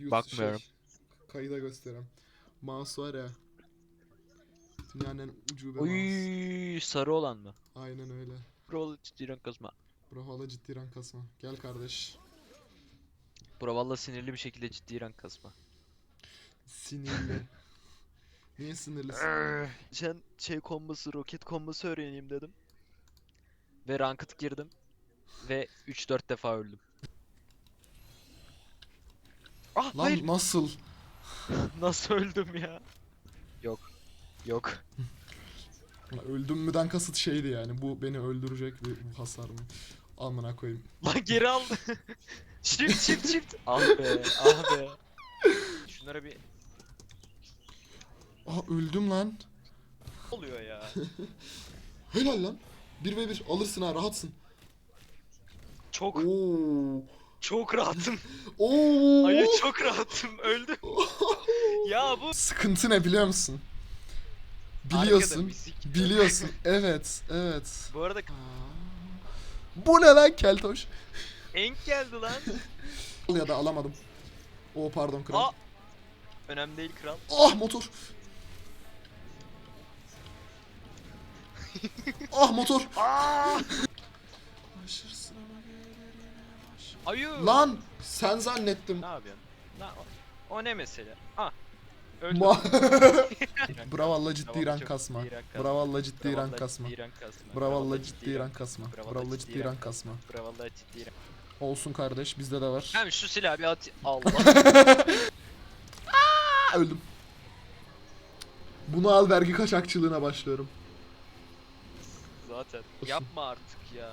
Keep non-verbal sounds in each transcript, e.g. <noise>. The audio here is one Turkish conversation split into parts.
Yüz Bakmıyorum. Şey, kayıda göstereyim. Mouse var ya. Dünyanın en ucube mouse. Uy sarı olan mı? Aynen öyle. Brawl ciddi rank kasma. Bro valla ciddi rank kasma. Gel kardeş. Bro valla sinirli bir şekilde ciddi rank kasma. Sinirli. <laughs> Niye sinirlisin? <laughs> Sen şey kombosu, roket kombosu öğreneyim dedim. Ve ranked girdim. Ve 3-4 defa öldüm. Ah Lan hayır. nasıl? <laughs> Nasıl öldüm ya? Yok. Yok. Lan Öldüm müden kasıt şeydi yani. Bu beni öldürecek bir bu hasar mı? Amına koyayım. Lan geri al. <laughs> çift çift çift. Ah be, ah be. Şunlara bir Aa öldüm lan. Ne oluyor ya. <laughs> Helal lan. 1 ve 1 alırsın ha rahatsın. Çok Oo. Çok rahatım. Oo. Hayır çok rahatım. Öldüm. <laughs> ya bu Sıkıntı ne biliyor musun? Biliyorsun. Biliyorsun. <laughs> Evet, evet. Bu arada Bu ne lan keltoş? enk geldi lan. <laughs> Ya da alamadım. O pardon kral. Aa. Önemli değil kral. Ah motor. ah motor. Aa! Ayı. Lan sen zannettim. Ne yapıyorsun? Lan o, ne mesele? Ah. Öldüm. <laughs> Bravalla ciddi Bravo, rank kasma. Bravalla ciddi rank kasma. Bravalla ciddi rank kasma. Bravalla ciddi rank kasma. Bravalla ciddi rank. Olsun kardeş bizde de var. Hem şu silahı bir at. Allah. <laughs> Öldüm. Bunu al vergi kaçakçılığına başlıyorum. Zaten. Yapma artık ya.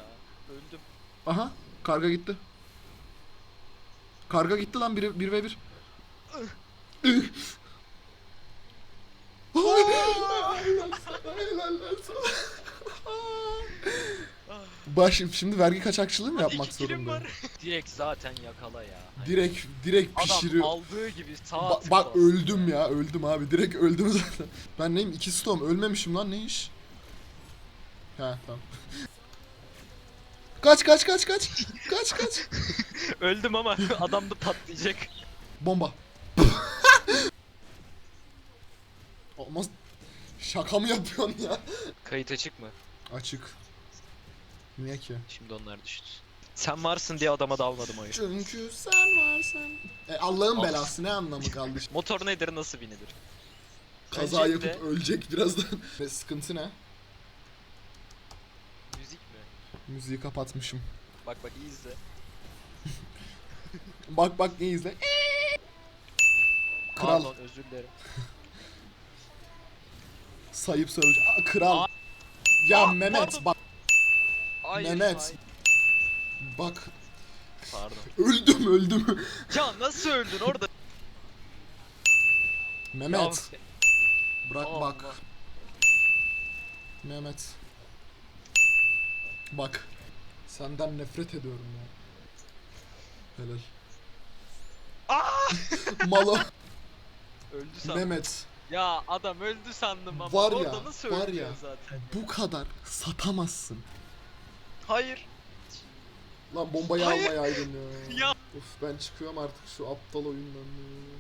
Öldüm. Aha karga gitti. Karga gitti lan 1 bir ve 1. Baş şimdi vergi kaçakçılığı mı yapmak İki kilim zorundayım? var. Direkt zaten yakala ya. Hani Direkt direkt Adam pişiriyor. aldığı gibi sağ Ba- bak öldüm ya öldüm abi direkt öldüm zaten. Ben neyim iki storm ölmemişim lan ne iş? He tamam. Kaç kaç kaç kaç. Kaç kaç. <laughs> Öldüm ama <laughs> adam da patlayacak. Bomba. <laughs> Olmaz. Şaka mı yapıyorsun ya? Kayıt açık mı? Açık. Niye ki? Şimdi onlar düştü. Sen varsın diye adama dalmadım oyun. Çünkü sen varsın. E, Allah'ın belası ne anlamı kaldı? Motor nedir nasıl binilir? Kaza Öncelikle- yapıp ölecek birazdan. Ve sıkıntı ne? Müziği kapatmışım. Bak bak iyi izle. <laughs> Bak bak ne izle. Kral. Pardon özür dilerim. <laughs> Sayıp sövücü. Aa, kral. Aa. Ya Aa, Mehmet pardon. bak Hayır, Mehmet. hayır. bak. Pardon. Öldüm öldüm. <laughs> Ya nasıl öldün orada? Mehmet Ya, bırak Allah. bak. Mehmet. Bak. Senden nefret ediyorum ya. Helal. Aa! Malo. <laughs> Öldü sandım. Mehmet. Ya adam öldü sandım ama Var orada ya, nasıl var ya. zaten? Bu kadar satamazsın. Hayır. Lan bombayı Hayır. almayaydın ya. Ya. Of ben çıkıyorum artık şu aptal oyundan ya.